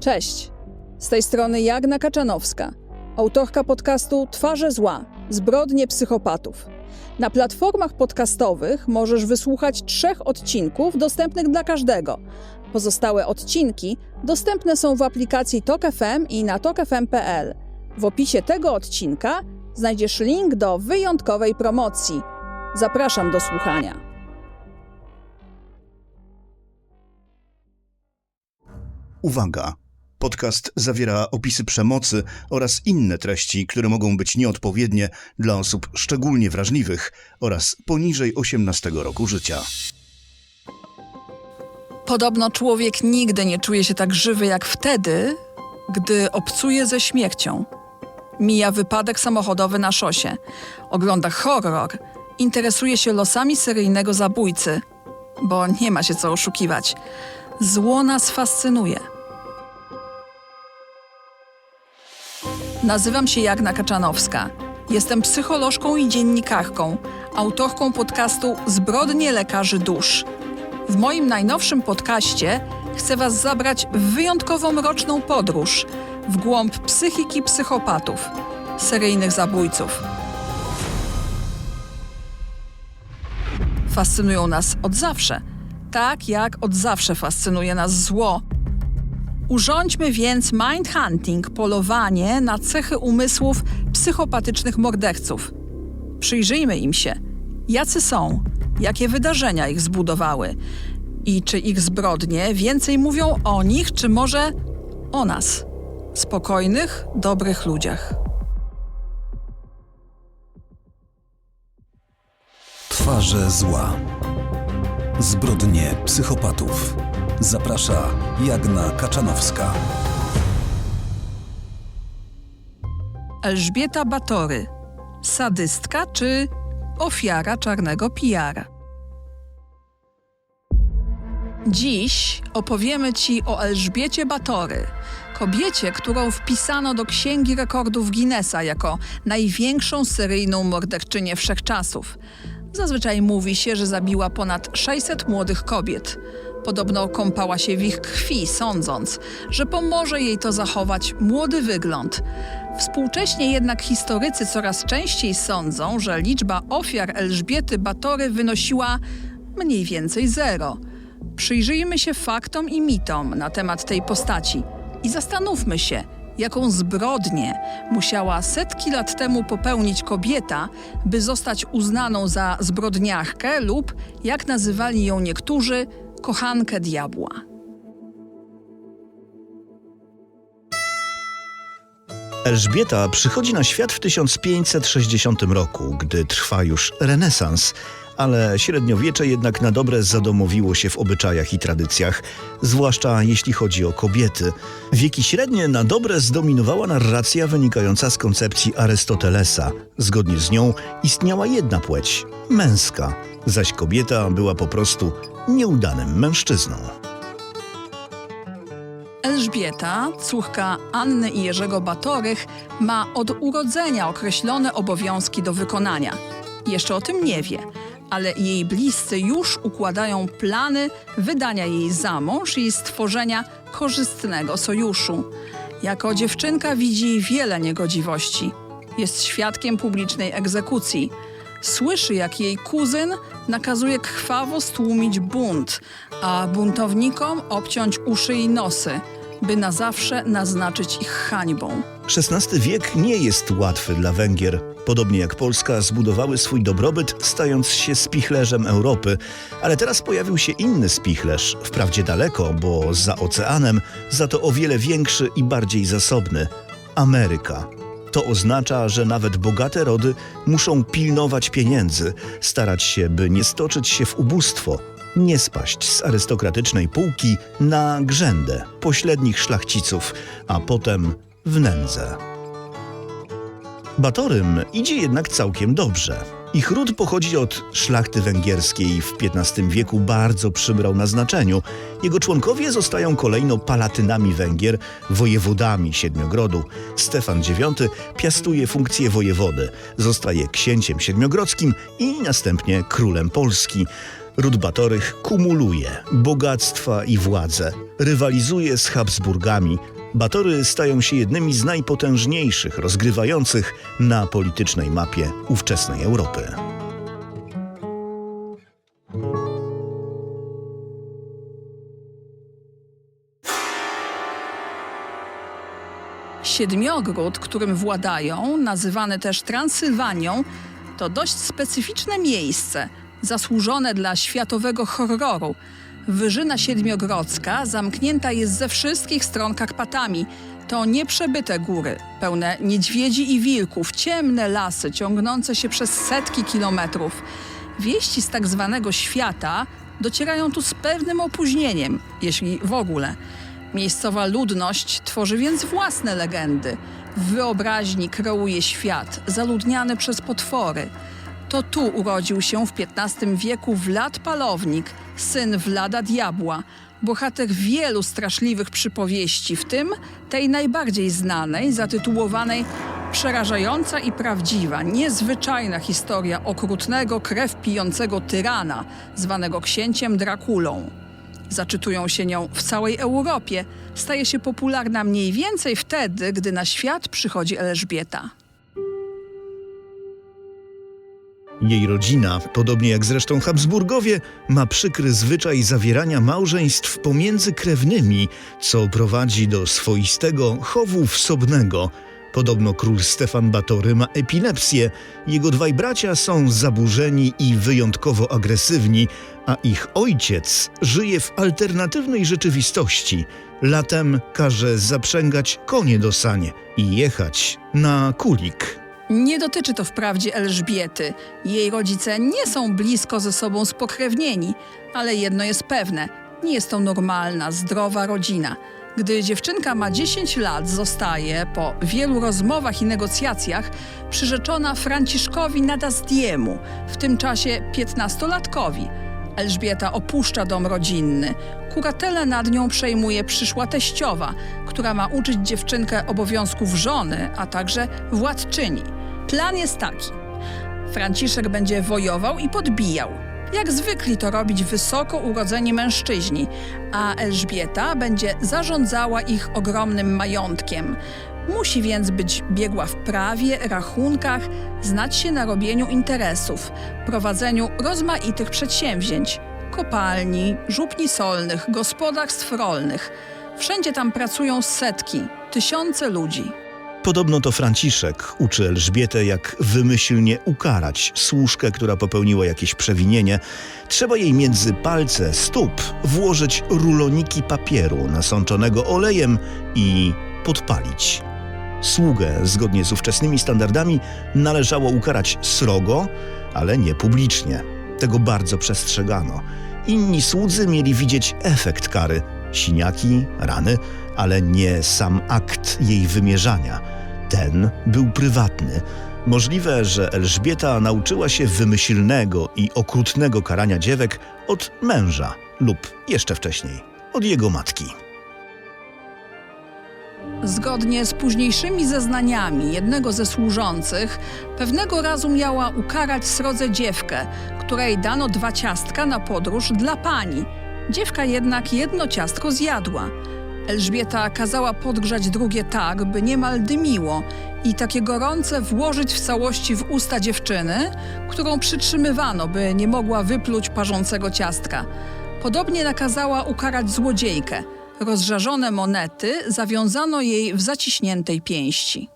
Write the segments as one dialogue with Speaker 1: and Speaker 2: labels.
Speaker 1: Cześć. Z tej strony Jagna Kaczanowska, autorka podcastu Twarze Zła Zbrodnie psychopatów. Na platformach podcastowych możesz wysłuchać trzech odcinków dostępnych dla każdego. Pozostałe odcinki dostępne są w aplikacji Tok FM i na tokefm.pl. W opisie tego odcinka znajdziesz link do wyjątkowej promocji. Zapraszam do słuchania.
Speaker 2: Uwaga! Podcast zawiera opisy przemocy oraz inne treści, które mogą być nieodpowiednie dla osób szczególnie wrażliwych oraz poniżej 18 roku życia.
Speaker 1: Podobno człowiek nigdy nie czuje się tak żywy jak wtedy, gdy obcuje ze śmiercią. Mija wypadek samochodowy na szosie, ogląda horror, interesuje się losami seryjnego zabójcy, bo nie ma się co oszukiwać. Zło nas fascynuje. Nazywam się Jagna Kaczanowska. Jestem psycholożką i dziennikarką, autorką podcastu Zbrodnie lekarzy dusz. W moim najnowszym podcaście chcę Was zabrać w wyjątkowo mroczną podróż w głąb psychiki psychopatów, seryjnych zabójców. Fascynują nas od zawsze, tak jak od zawsze fascynuje nas zło. Urządźmy więc mindhunting, polowanie na cechy umysłów psychopatycznych morderców. Przyjrzyjmy im się, jacy są, jakie wydarzenia ich zbudowały i czy ich zbrodnie więcej mówią o nich, czy może o nas, spokojnych, dobrych ludziach.
Speaker 3: Twarze zła. Zbrodnie psychopatów. Zaprasza Jagna Kaczanowska.
Speaker 1: Elżbieta Batory, sadystka czy ofiara czarnego PR. Dziś opowiemy Ci o Elżbiecie Batory, kobiecie, którą wpisano do Księgi Rekordów Guinnessa jako największą seryjną morderczynię wszechczasów. Zazwyczaj mówi się, że zabiła ponad 600 młodych kobiet. Podobno kąpała się w ich krwi, sądząc, że pomoże jej to zachować młody wygląd. Współcześnie jednak historycy coraz częściej sądzą, że liczba ofiar Elżbiety Batory wynosiła mniej więcej zero. Przyjrzyjmy się faktom i mitom na temat tej postaci i zastanówmy się, jaką zbrodnię musiała setki lat temu popełnić kobieta, by zostać uznaną za zbrodniarkę lub, jak nazywali ją niektórzy, kochankę diabła.
Speaker 2: Elżbieta przychodzi na świat w 1560 roku, gdy trwa już renesans, ale średniowiecze jednak na dobre zadomowiło się w obyczajach i tradycjach, zwłaszcza jeśli chodzi o kobiety. Wieki średnie na dobre zdominowała narracja wynikająca z koncepcji Arystotelesa. Zgodnie z nią istniała jedna płeć męska, zaś kobieta była po prostu nieudanym mężczyzną.
Speaker 1: Elżbieta, córka Anny i Jerzego Batorych, ma od urodzenia określone obowiązki do wykonania. Jeszcze o tym nie wie, ale jej bliscy już układają plany wydania jej za mąż i stworzenia korzystnego sojuszu. Jako dziewczynka widzi wiele niegodziwości. Jest świadkiem publicznej egzekucji. Słyszy, jak jej kuzyn nakazuje krwawo stłumić bunt, a buntownikom obciąć uszy i nosy, by na zawsze naznaczyć ich hańbą.
Speaker 2: XVI wiek nie jest łatwy dla Węgier. Podobnie jak Polska zbudowały swój dobrobyt, stając się spichlerzem Europy. Ale teraz pojawił się inny spichlerz, wprawdzie daleko, bo za oceanem, za to o wiele większy i bardziej zasobny Ameryka. To oznacza, że nawet bogate rody muszą pilnować pieniędzy, starać się, by nie stoczyć się w ubóstwo, nie spaść z arystokratycznej półki na grzędę pośrednich szlachciców, a potem w nędzę. Batorym idzie jednak całkiem dobrze. Ich ród pochodzi od szlachty węgierskiej w XV wieku bardzo przybrał na znaczeniu. Jego członkowie zostają kolejno palatynami Węgier, wojewodami Siedmiogrodu. Stefan IX piastuje funkcję wojewody, zostaje księciem siedmiogrodzkim i następnie królem Polski. Ród Batorych kumuluje bogactwa i władzę, rywalizuje z Habsburgami. Batory stają się jednymi z najpotężniejszych rozgrywających na politycznej mapie ówczesnej Europy.
Speaker 1: Siedmiogród, którym władają, nazywany też Transylwanią, to dość specyficzne miejsce, zasłużone dla światowego horroru. Wyżyna Siedmiogrodzka zamknięta jest ze wszystkich stron Karpatami. To nieprzebyte góry, pełne niedźwiedzi i wilków, ciemne lasy ciągnące się przez setki kilometrów. Wieści z tak zwanego świata docierają tu z pewnym opóźnieniem, jeśli w ogóle. Miejscowa ludność tworzy więc własne legendy. W wyobraźni kreuje świat zaludniany przez potwory. To tu urodził się w XV wieku Wlad Palownik, syn Wlada Diabła, bohater wielu straszliwych przypowieści, w tym tej najbardziej znanej, zatytułowanej Przerażająca i prawdziwa, niezwyczajna historia okrutnego, krew pijącego tyrana, zwanego księciem Drakulą. Zaczytują się nią w całej Europie. Staje się popularna mniej więcej wtedy, gdy na świat przychodzi Elżbieta.
Speaker 2: Jej rodzina, podobnie jak zresztą Habsburgowie, ma przykry zwyczaj zawierania małżeństw pomiędzy krewnymi, co prowadzi do swoistego chowu wsobnego. Podobno król Stefan Batory ma epilepsję, jego dwaj bracia są zaburzeni i wyjątkowo agresywni, a ich ojciec żyje w alternatywnej rzeczywistości. Latem każe zaprzęgać konie do sań i jechać na kulik.
Speaker 1: Nie dotyczy to wprawdzie Elżbiety. Jej rodzice nie są blisko ze sobą spokrewnieni, ale jedno jest pewne: nie jest to normalna, zdrowa rodzina. Gdy dziewczynka ma 10 lat, zostaje po wielu rozmowach i negocjacjach przyrzeczona Franciszkowi Nadasdiemu, w tym czasie 15-latkowi. Elżbieta opuszcza dom rodzinny. Kuratelę nad nią przejmuje przyszła teściowa, która ma uczyć dziewczynkę obowiązków żony, a także władczyni. Plan jest taki. Franciszek będzie wojował i podbijał. Jak zwykli to robić wysoko urodzeni mężczyźni, a Elżbieta będzie zarządzała ich ogromnym majątkiem. Musi więc być biegła w prawie, rachunkach, znać się na robieniu interesów, prowadzeniu rozmaitych przedsięwzięć kopalni, żupni solnych, gospodarstw rolnych. Wszędzie tam pracują setki, tysiące ludzi.
Speaker 2: Podobno to Franciszek uczy Elżbietę, jak wymyślnie ukarać służkę, która popełniła jakieś przewinienie. Trzeba jej między palce stóp włożyć ruloniki papieru nasączonego olejem i podpalić. Sługę, zgodnie z ówczesnymi standardami, należało ukarać srogo, ale nie publicznie. Tego bardzo przestrzegano. Inni słudzy mieli widzieć efekt kary siniaki, rany, ale nie sam akt jej wymierzania. Ten był prywatny. Możliwe, że Elżbieta nauczyła się wymyślnego i okrutnego karania dziewek od męża lub jeszcze wcześniej od jego matki.
Speaker 1: Zgodnie z późniejszymi zeznaniami jednego ze służących, pewnego razu miała ukarać srodze dziewkę, której dano dwa ciastka na podróż dla pani. Dziewka jednak jedno ciastko zjadła. Elżbieta kazała podgrzać drugie tak, by niemal dymiło i takie gorące włożyć w całości w usta dziewczyny, którą przytrzymywano, by nie mogła wypluć parzącego ciastka. Podobnie nakazała ukarać złodziejkę. Rozżarzone monety zawiązano jej w zaciśniętej pięści.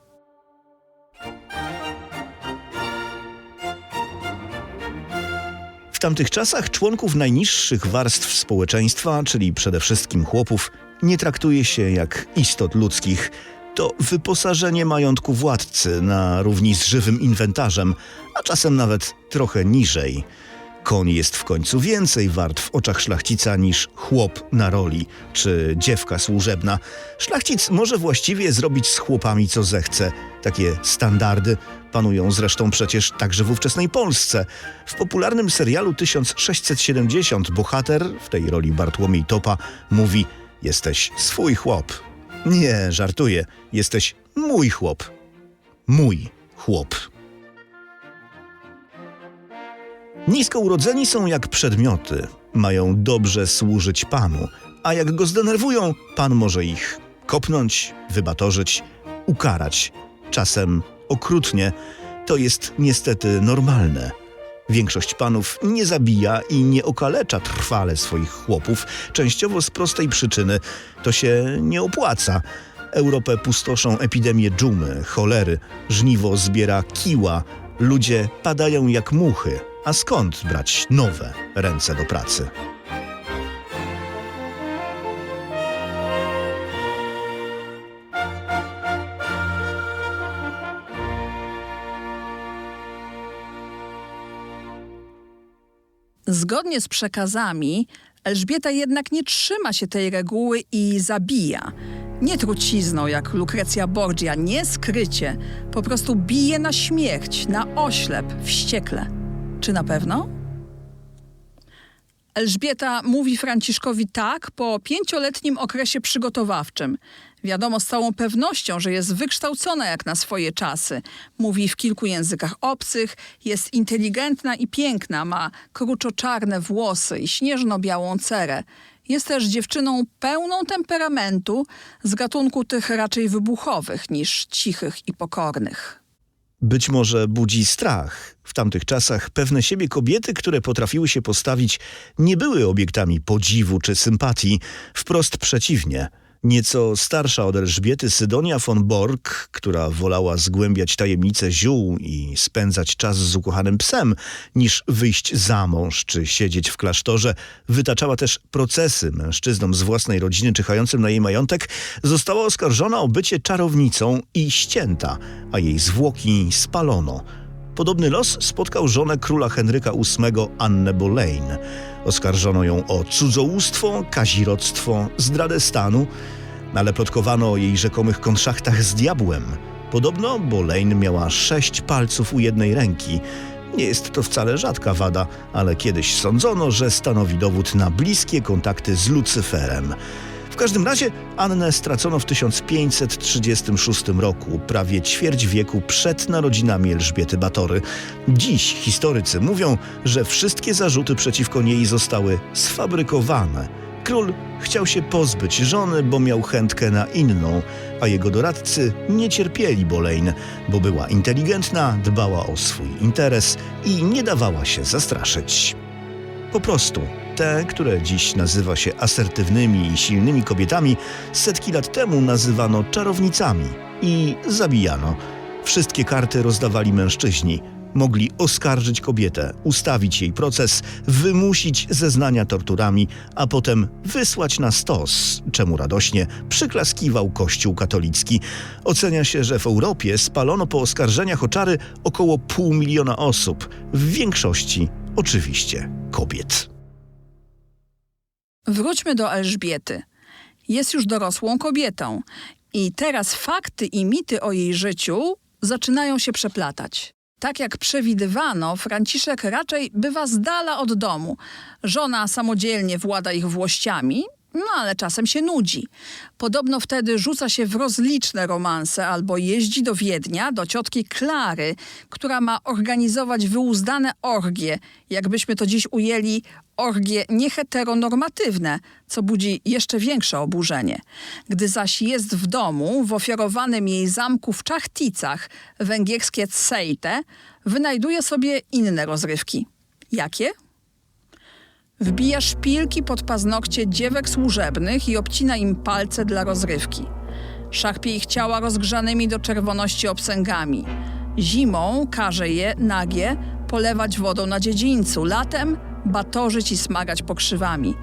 Speaker 2: Tamtych czasach członków najniższych warstw społeczeństwa, czyli przede wszystkim chłopów, nie traktuje się jak istot ludzkich. To wyposażenie majątku władcy na równi z żywym inwentarzem, a czasem nawet trochę niżej. Koń jest w końcu więcej wart w oczach szlachcica niż chłop na roli czy dziewka służebna. Szlachcic może właściwie zrobić z chłopami co zechce. Takie standardy panują zresztą przecież także w ówczesnej Polsce. W popularnym serialu 1670 bohater, w tej roli Bartłomiej Topa, mówi: Jesteś swój chłop. Nie, żartuję, jesteś mój chłop. Mój chłop. Nisko urodzeni są jak przedmioty, mają dobrze służyć Panu, a jak go zdenerwują, Pan może ich kopnąć, wybatorzyć, ukarać, czasem okrutnie. To jest niestety normalne. Większość panów nie zabija i nie okalecza trwale swoich chłopów, częściowo z prostej przyczyny to się nie opłaca. Europę pustoszą epidemie dżumy, cholery, żniwo zbiera kiła, ludzie padają jak muchy. A skąd brać nowe ręce do pracy?
Speaker 1: Zgodnie z przekazami, Elżbieta jednak nie trzyma się tej reguły i zabija. Nie trucizną jak Lukrecja Borgia, nie skrycie, po prostu bije na śmierć, na oślep, wściekle. Czy na pewno? Elżbieta mówi Franciszkowi tak po pięcioletnim okresie przygotowawczym. Wiadomo z całą pewnością, że jest wykształcona jak na swoje czasy. Mówi w kilku językach obcych, jest inteligentna i piękna, ma kruczoczarne włosy i śnieżno-białą cerę. Jest też dziewczyną pełną temperamentu, z gatunku tych raczej wybuchowych niż cichych i pokornych.
Speaker 2: Być może budzi strach. W tamtych czasach pewne siebie kobiety, które potrafiły się postawić, nie były obiektami podziwu czy sympatii. Wprost przeciwnie. Nieco starsza od Elżbiety Sydonia von Borg, która wolała zgłębiać tajemnice ziół i spędzać czas z ukochanym psem, niż wyjść za mąż czy siedzieć w klasztorze, wytaczała też procesy mężczyznom z własnej rodziny czyhającym na jej majątek, została oskarżona o bycie czarownicą i ścięta, a jej zwłoki spalono. Podobny los spotkał żonę króla Henryka VIII, Annę Boleyn. Oskarżono ją o cudzołóstwo, kazirodztwo, zdradę stanu, ale plotkowano o jej rzekomych konszachtach z diabłem. Podobno Boleyn miała sześć palców u jednej ręki. Nie jest to wcale rzadka wada, ale kiedyś sądzono, że stanowi dowód na bliskie kontakty z Lucyferem. W każdym razie Annę stracono w 1536 roku, prawie ćwierć wieku przed narodzinami Elżbiety Batory. Dziś historycy mówią, że wszystkie zarzuty przeciwko niej zostały sfabrykowane. Król chciał się pozbyć żony, bo miał chętkę na inną, a jego doradcy nie cierpieli Boleyn, bo była inteligentna, dbała o swój interes i nie dawała się zastraszyć. Po prostu te, które dziś nazywa się asertywnymi i silnymi kobietami, setki lat temu nazywano czarownicami i zabijano. Wszystkie karty rozdawali mężczyźni. Mogli oskarżyć kobietę, ustawić jej proces, wymusić zeznania torturami, a potem wysłać na stos, czemu radośnie przyklaskiwał Kościół katolicki. Ocenia się, że w Europie spalono po oskarżeniach o czary około pół miliona osób, w większości oczywiście kobiet.
Speaker 1: Wróćmy do Elżbiety. Jest już dorosłą kobietą i teraz fakty i mity o jej życiu zaczynają się przeplatać. Tak jak przewidywano, Franciszek raczej bywa z dala od domu. Żona samodzielnie włada ich włościami, no ale czasem się nudzi. Podobno wtedy rzuca się w rozliczne romanse albo jeździ do Wiednia, do ciotki Klary, która ma organizować wyuzdane orgie, jakbyśmy to dziś ujęli, orgie nieheteronormatywne, co budzi jeszcze większe oburzenie. Gdy zaś jest w domu, w ofiarowanym jej zamku w Czachticach, węgierskie Tsejte, wynajduje sobie inne rozrywki. Jakie? Wbija szpilki pod paznokcie dziewek służebnych i obcina im palce dla rozrywki. Szarpie ich ciała rozgrzanymi do czerwoności obsęgami. Zimą każe je, nagie, polewać wodą na dziedzińcu, latem batorzyć i smagać pokrzywami.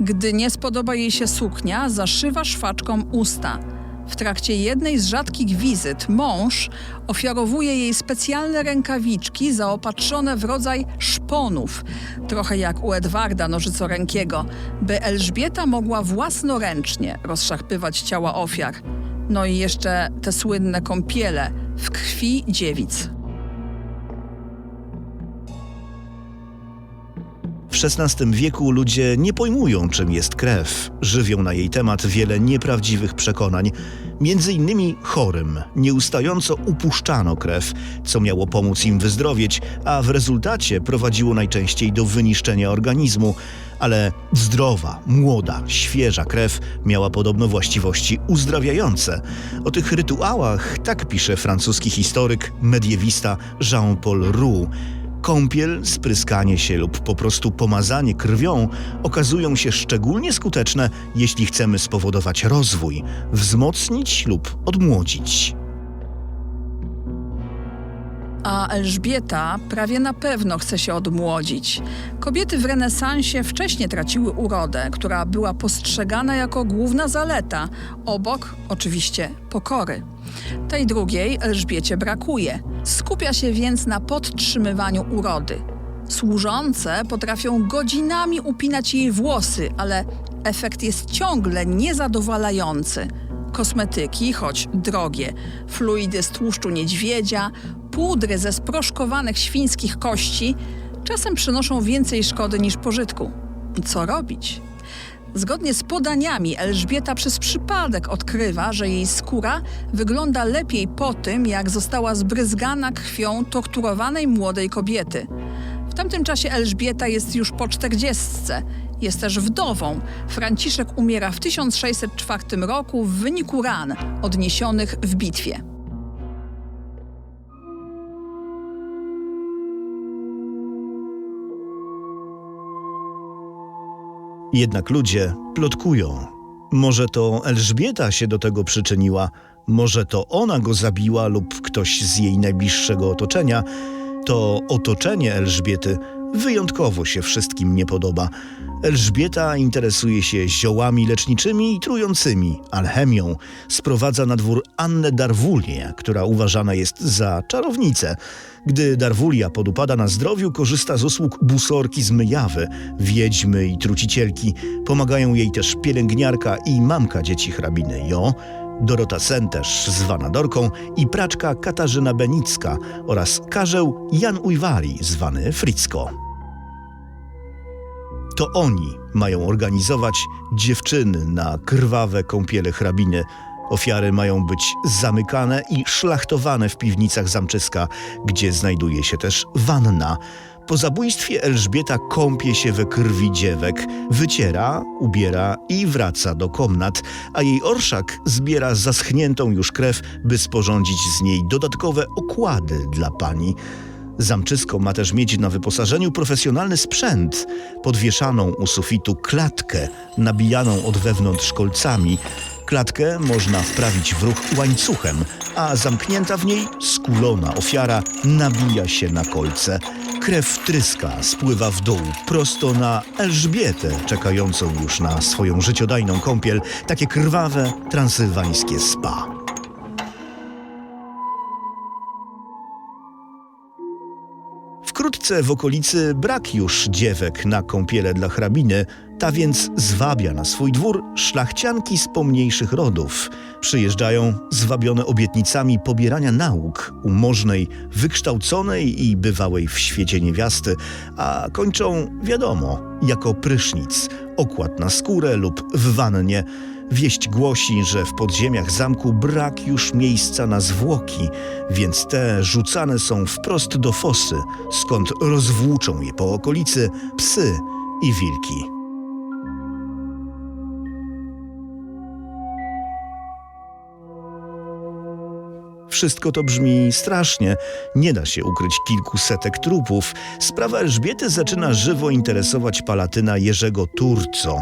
Speaker 1: Gdy nie spodoba jej się suknia, zaszywa szwaczką usta. W trakcie jednej z rzadkich wizyt mąż ofiarowuje jej specjalne rękawiczki zaopatrzone w rodzaj szponów, trochę jak u Edwarda Nożycorękiego, by Elżbieta mogła własnoręcznie rozszarpywać ciała ofiar. No i jeszcze te słynne kąpiele w krwi dziewic.
Speaker 2: W XVI wieku ludzie nie pojmują, czym jest krew. Żywią na jej temat wiele nieprawdziwych przekonań. Między innymi chorym nieustająco upuszczano krew, co miało pomóc im wyzdrowieć, a w rezultacie prowadziło najczęściej do wyniszczenia organizmu. Ale zdrowa, młoda, świeża krew miała podobno właściwości uzdrawiające. O tych rytuałach tak pisze francuski historyk, mediewista Jean-Paul Roux. Kąpiel, spryskanie się lub po prostu pomazanie krwią okazują się szczególnie skuteczne, jeśli chcemy spowodować rozwój, wzmocnić lub odmłodzić.
Speaker 1: A Elżbieta prawie na pewno chce się odmłodzić. Kobiety w renesansie wcześniej traciły urodę, która była postrzegana jako główna zaleta, obok oczywiście pokory. Tej drugiej Elżbiecie brakuje. Skupia się więc na podtrzymywaniu urody. Służące potrafią godzinami upinać jej włosy, ale efekt jest ciągle niezadowalający. Kosmetyki, choć drogie, fluidy z tłuszczu niedźwiedzia, pudry ze sproszkowanych świńskich kości czasem przynoszą więcej szkody niż pożytku. Co robić? Zgodnie z podaniami Elżbieta przez przypadek odkrywa, że jej skóra wygląda lepiej po tym, jak została zbryzgana krwią torturowanej młodej kobiety. W tamtym czasie Elżbieta jest już po czterdziestce. Jest też wdową. Franciszek umiera w 1604 roku w wyniku ran odniesionych w bitwie.
Speaker 2: Jednak ludzie plotkują. Może to Elżbieta się do tego przyczyniła, może to ona go zabiła lub ktoś z jej najbliższego otoczenia. To otoczenie Elżbiety wyjątkowo się wszystkim nie podoba. Elżbieta interesuje się ziołami leczniczymi i trującymi, alchemią. Sprowadza na dwór Annę Darwulię, która uważana jest za czarownicę. Gdy Darwulia podupada na zdrowiu, korzysta z usług busorki z Myjawy, wiedźmy i trucicielki. Pomagają jej też pielęgniarka i mamka dzieci hrabiny Jo, Dorota Sen też zwana Dorką i praczka Katarzyna Benicka oraz karzeł Jan Ujwari zwany Fricko. To oni mają organizować dziewczyny na krwawe kąpiele hrabiny. Ofiary mają być zamykane i szlachtowane w piwnicach zamczyska, gdzie znajduje się też wanna. Po zabójstwie Elżbieta kąpie się we krwi dziewek, wyciera, ubiera i wraca do komnat, a jej orszak zbiera zaschniętą już krew, by sporządzić z niej dodatkowe okłady dla pani. Zamczysko ma też mieć na wyposażeniu profesjonalny sprzęt, podwieszaną u sufitu klatkę, nabijaną od wewnątrz kolcami. Klatkę można wprawić w ruch łańcuchem, a zamknięta w niej skulona ofiara nabija się na kolce. Krew tryska spływa w dół, prosto na Elżbietę, czekającą już na swoją życiodajną kąpiel, takie krwawe, transylwańskie spa. Wkrótce w okolicy brak już dziewek na kąpiele dla hrabiny, ta więc zwabia na swój dwór szlachcianki z pomniejszych rodów. Przyjeżdżają zwabione obietnicami pobierania nauk u możnej, wykształconej i bywałej w świecie niewiasty, a kończą, wiadomo, jako prysznic, okład na skórę lub w wannie. Wieść głosi, że w podziemiach zamku brak już miejsca na zwłoki, więc te rzucane są wprost do fosy, skąd rozwłóczą je po okolicy psy i wilki. Wszystko to brzmi strasznie. Nie da się ukryć kilkusetek trupów. Sprawa Elżbiety zaczyna żywo interesować palatyna Jerzego Turco.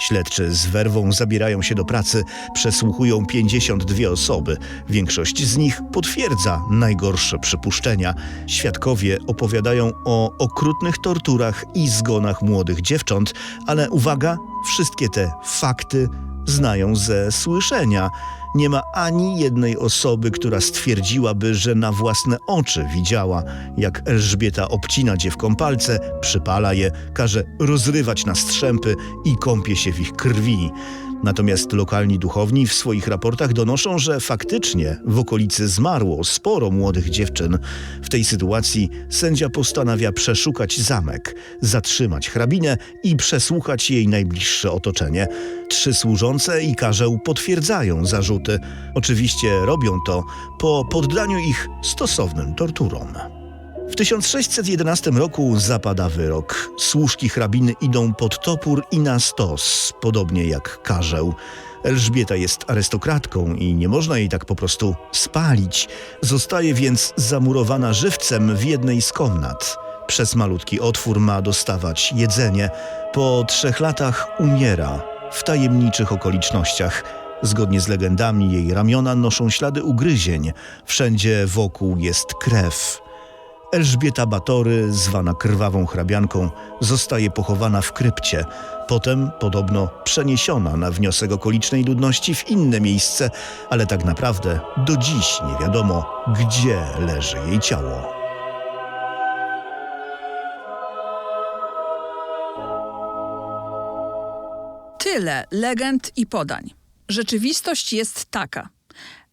Speaker 2: Śledczy z werwą zabierają się do pracy, przesłuchują 52 osoby. Większość z nich potwierdza najgorsze przypuszczenia. Świadkowie opowiadają o okrutnych torturach i zgonach młodych dziewcząt, ale uwaga, wszystkie te fakty znają ze słyszenia. Nie ma ani jednej osoby, która stwierdziłaby, że na własne oczy widziała, jak Elżbieta obcina dziewkom palce, przypala je, każe rozrywać na strzępy i kąpie się w ich krwi. Natomiast lokalni duchowni w swoich raportach donoszą, że faktycznie w okolicy zmarło sporo młodych dziewczyn. W tej sytuacji sędzia postanawia przeszukać zamek, zatrzymać hrabinę i przesłuchać jej najbliższe otoczenie. Trzy służące i karzeł potwierdzają zarzuty. Oczywiście robią to po poddaniu ich stosownym torturom. W 1611 roku zapada wyrok. Służki hrabiny idą pod topór i na stos, podobnie jak karzeł. Elżbieta jest arystokratką i nie można jej tak po prostu spalić. Zostaje więc zamurowana żywcem w jednej z komnat. Przez malutki otwór ma dostawać jedzenie. Po trzech latach umiera w tajemniczych okolicznościach. Zgodnie z legendami jej ramiona noszą ślady ugryzień. Wszędzie wokół jest krew. Elżbieta Batory, zwana krwawą hrabianką, zostaje pochowana w krypcie. Potem podobno przeniesiona na wniosek okolicznej ludności w inne miejsce, ale tak naprawdę do dziś nie wiadomo, gdzie leży jej ciało.
Speaker 1: Tyle legend i podań. Rzeczywistość jest taka.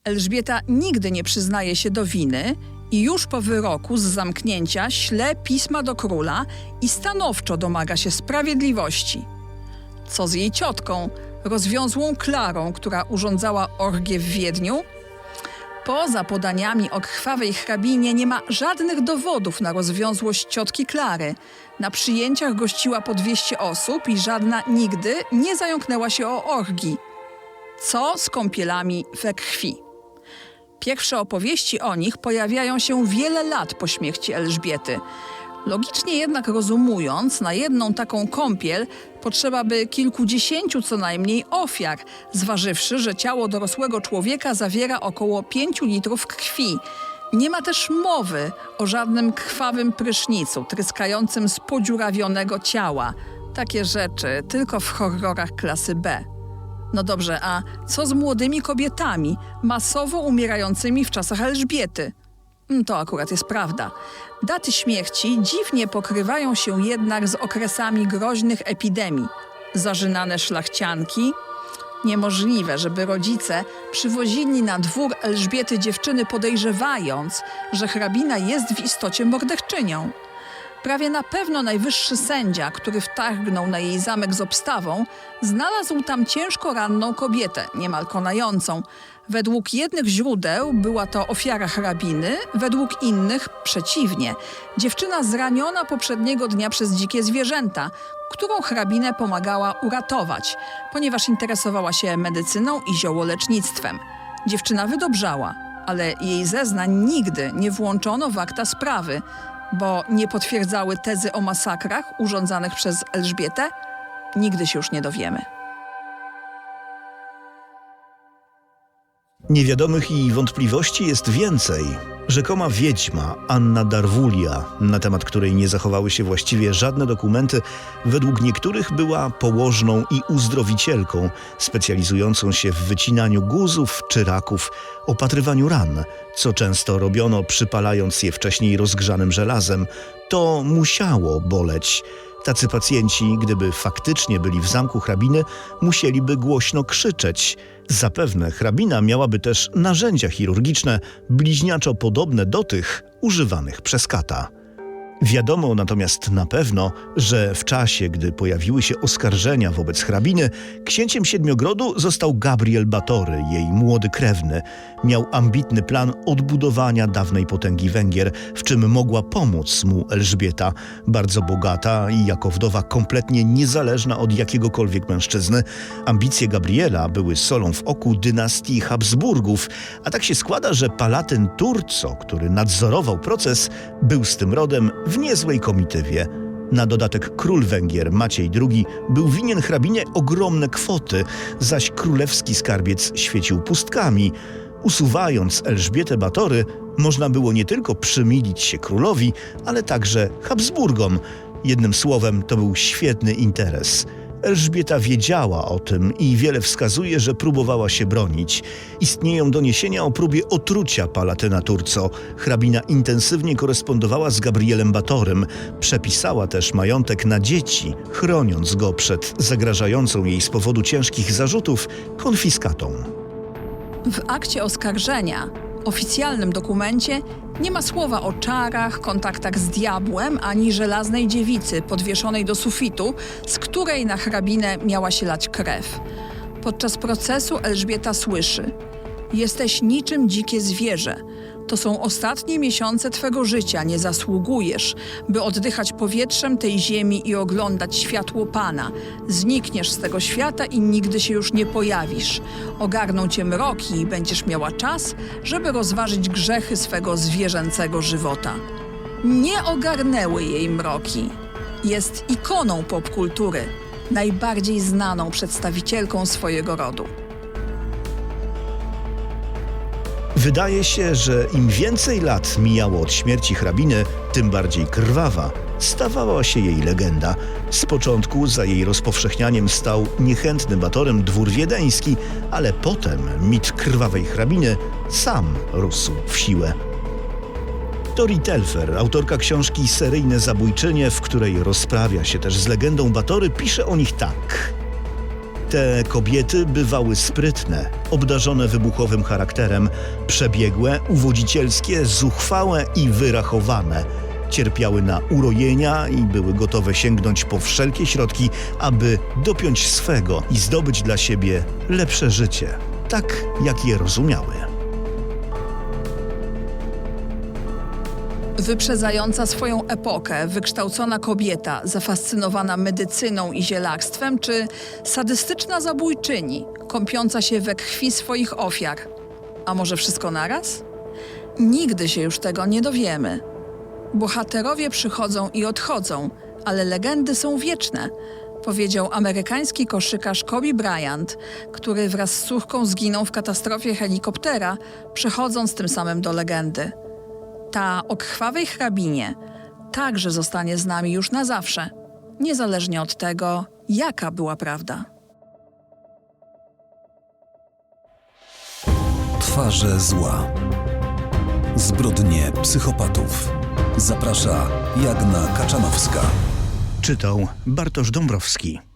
Speaker 1: Elżbieta nigdy nie przyznaje się do winy i już po wyroku z zamknięcia śle pisma do króla i stanowczo domaga się sprawiedliwości. Co z jej ciotką, rozwiązłą Klarą, która urządzała orgię w Wiedniu? Poza podaniami o krwawej hrabinie nie ma żadnych dowodów na rozwiązłość ciotki Klary. Na przyjęciach gościła po 200 osób i żadna nigdy nie zająknęła się o orgii. Co z kąpielami we krwi? Pierwsze opowieści o nich pojawiają się wiele lat po śmierci Elżbiety. Logicznie jednak rozumując, na jedną taką kąpiel potrzeba by kilkudziesięciu co najmniej ofiar, zważywszy, że ciało dorosłego człowieka zawiera około 5 litrów krwi. Nie ma też mowy o żadnym krwawym prysznicu tryskającym z podziurawionego ciała. Takie rzeczy tylko w horrorach klasy B. No dobrze, a co z młodymi kobietami, masowo umierającymi w czasach Elżbiety? Mm, To akurat jest prawda. Daty śmierci dziwnie pokrywają się jednak z okresami groźnych epidemii. Zażynane szlachcianki. Niemożliwe, żeby rodzice przywozili na dwór Elżbiety dziewczyny podejrzewając, że hrabina jest w istocie morderczynią. Prawie na pewno najwyższy sędzia, który wtargnął na jej zamek z obstawą, znalazł tam ciężko ranną kobietę, niemal konającą. Według jednych źródeł była to ofiara hrabiny, według innych przeciwnie. Dziewczyna zraniona poprzedniego dnia przez dzikie zwierzęta, którą hrabinę pomagała uratować, ponieważ interesowała się medycyną i ziołolecznictwem. Dziewczyna wydobrzała, ale jej zeznań nigdy nie włączono w akta sprawy, bo nie potwierdzały tezy o masakrach urządzanych przez Elżbietę? Nigdy się już nie dowiemy.
Speaker 2: Niewiadomych i wątpliwości jest więcej. Rzekoma wiedźma Anna Darwulia, na temat której nie zachowały się właściwie żadne dokumenty, według niektórych była położną i uzdrowicielką, specjalizującą się w wycinaniu guzów czy raków, opatrywaniu ran, co często robiono przypalając je wcześniej rozgrzanym żelazem. To musiało boleć. Tacy pacjenci, gdyby faktycznie byli w zamku hrabiny, musieliby głośno krzyczeć. Zapewne hrabina miałaby też narzędzia chirurgiczne bliźniaczo podobne do tych używanych przez kata. Wiadomo natomiast na pewno, że w czasie, gdy pojawiły się oskarżenia wobec hrabiny, księciem Siedmiogrodu został Gabriel Batory, jej młody krewny. Miał ambitny plan odbudowania dawnej potęgi Węgier, w czym mogła pomóc mu Elżbieta, bardzo bogata i jako wdowa kompletnie niezależna od jakiegokolwiek mężczyzny. Ambicje Gabriela były solą w oku dynastii Habsburgów, a tak się składa, że palatyn Turco, który nadzorował proces, był z tym rodem w niezłej komitywie. Na dodatek król Węgier Maciej II był winien hrabinie ogromne kwoty, zaś królewski skarbiec świecił pustkami. Usuwając Elżbietę Batory, można było nie tylko przymilić się królowi, ale także Habsburgom. Jednym słowem, to był świetny interes. Elżbieta wiedziała o tym i wiele wskazuje, że próbowała się bronić. Istnieją doniesienia o próbie otrucia Palatyna Turco. Hrabina intensywnie korespondowała z Gabrielem Batorym. Przepisała też majątek na dzieci, chroniąc go przed zagrażającą jej z powodu ciężkich zarzutów konfiskatą.
Speaker 1: W akcie oskarżenia, oficjalnym dokumencie, nie ma słowa o czarach, kontaktach z diabłem ani żelaznej dziewicy podwieszonej do sufitu, z której na hrabinę miała się lać krew. Podczas procesu Elżbieta słyszy: Jesteś niczym dzikie zwierzę. To są ostatnie miesiące twego życia, nie zasługujesz, by oddychać powietrzem tej ziemi i oglądać światło Pana. Znikniesz z tego świata i nigdy się już nie pojawisz. Ogarną cię mroki i będziesz miała czas, żeby rozważyć grzechy swego zwierzęcego żywota. Nie ogarnęły jej mroki. Jest ikoną popkultury, najbardziej znaną przedstawicielką swojego rodu.
Speaker 2: Wydaje się, że im więcej lat mijało od śmierci hrabiny, tym bardziej krwawa stawała się jej legenda. Z początku za jej rozpowszechnianiem stał niechętny batorem dwór wiedeński, ale potem mit krwawej hrabiny sam rósł w siłę. Tori Telfer, autorka książki Seryjne zabójczynie, w której rozprawia się też z legendą Batory, pisze o nich tak. Te kobiety bywały sprytne, obdarzone wybuchowym charakterem, przebiegłe, uwodzicielskie, zuchwałe i wyrachowane. Cierpiały na urojenia i były gotowe sięgnąć po wszelkie środki, aby dopiąć swego i zdobyć dla siebie lepsze życie, tak jak je rozumiały.
Speaker 1: Wyprzedzająca swoją epokę, wykształcona kobieta, zafascynowana medycyną i zielarstwem, czy sadystyczna zabójczyni, kąpiąca się we krwi swoich ofiar? A może wszystko naraz? Nigdy się już tego nie dowiemy. Bohaterowie przychodzą i odchodzą, ale legendy są wieczne, powiedział amerykański koszykarz Kobe Bryant, który wraz z córką zginął w katastrofie helikoptera, przechodząc tym samym do legendy. Ta o krwawej hrabinie także zostanie z nami już na zawsze, niezależnie od tego, jaka była prawda.
Speaker 3: Twarze zła. Zbrodnie psychopatów. Zaprasza Jagna Kaczanowska.
Speaker 2: Czytał Bartosz Dąbrowski.